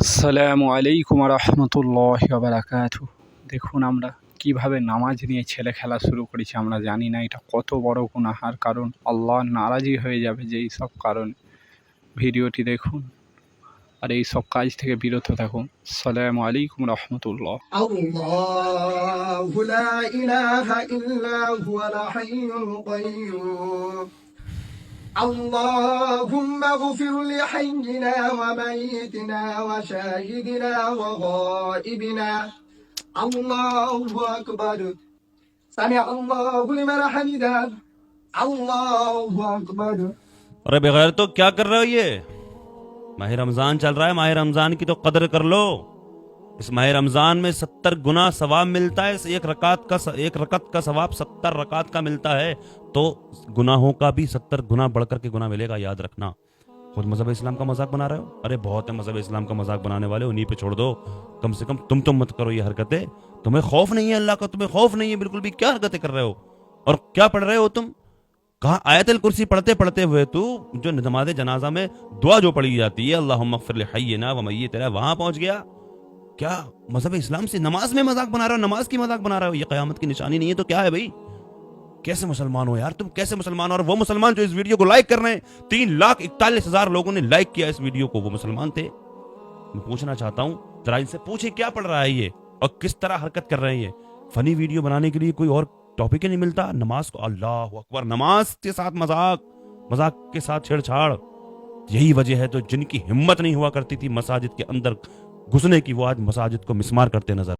আসসালামু আলাইকুম রহমতুল্লাহ বারাকাত দেখুন আমরা কীভাবে নামাজ নিয়ে ছেলে খেলা শুরু করেছি, আমরা জানি না, এটা কত বড় গুণাহার কারণ আল্লাহ নারাজি হয়ে যাবে যে সব কারণ। ভিডিওটি দেখুন আর এই সব কাজ থেকে বিরত থাকুন। সালামু আলাইকুম রহমতুল্লাহ আল্লাহু فاغفر لحينا وميتنا وشاهدنا وغائبنا. الله أكبر. سمع الله لمن حمده. الله أكبر. ارے بغیر تو کیا کر رہا ہو یہ؟ ماہ رمضان چل رہا ہے، ماہ رمضان کی تو قدر کر لو۔ اس ماہ رمضان میں ستر گنا ثواب ملتا ہے، اس ایک رکعت کا ایک رکعت کا ثواب ستر رکعت کا ملتا ہے۔ تو گناہوں کا بھی ستر گنا بڑھ کر کے گنا ملے گا، یاد رکھنا۔ خود مذہب اسلام کا مذاق بنا رہے ہو؟ ارے، بہت ہے مذہب اسلام کا مذاق بنانے والے انہیں پہ چھوڑ دو۔ کم سے کم تم تو مت کرو یہ حرکتیں۔ تمہیں خوف نہیں ہے اللہ کا؟ تمہیں خوف نہیں ہے؟ بالکل بھی کیا حرکتیں کر رہے ہو؟ اور کیا پڑھ رہے ہو تم؟ کہاں آیت الکرسی پڑھتے پڑھتے ہوئے تو جو نماز جنازہ میں دعا جو پڑھی جاتی ہے اللہ مغفر لحینا و میتنا، وہاں پہنچ گیا۔ کیا مذہب اسلام سے نماز میں مذاق بنا رہا ہو؟ نماز کی مذاق بنا رہا ہو؟ یہ قیامت کی نشانی نہیں ہے تو کیا ہے بھائی؟ کیسے مسلمان ہو یار؟ تم کیسے مسلمان ہو؟ اور وہ مسلمان جو اس ویڈیو کو لائک کر رہے ہیں، تین لاکھ اکتالیس ہزار لوگوں نے لائک کیا اس ویڈیو کو، وہ مسلمان تھے۔ میں پوچھنا چاہتا ہوں ذرا ان سے پوچھیں کیا پڑھ رہا ہے یہ؟ اور کس طرح حرکت کر رہے ہیں یہ؟ فنی ویڈیو بنانے کے لیے کوئی اور ٹاپک نہیں ملتا۔ نماز کو، اللہ اکبر، نماز کے ساتھ مذاق مذاق کے ساتھ چھیڑ چھاڑ۔ یہی وجہ ہے تو جن کی ہمت نہیں ہوا کرتی تھی مساجد کے اندر گھسنے کی، وہ آج مساجد کو مسمار کرتے نظر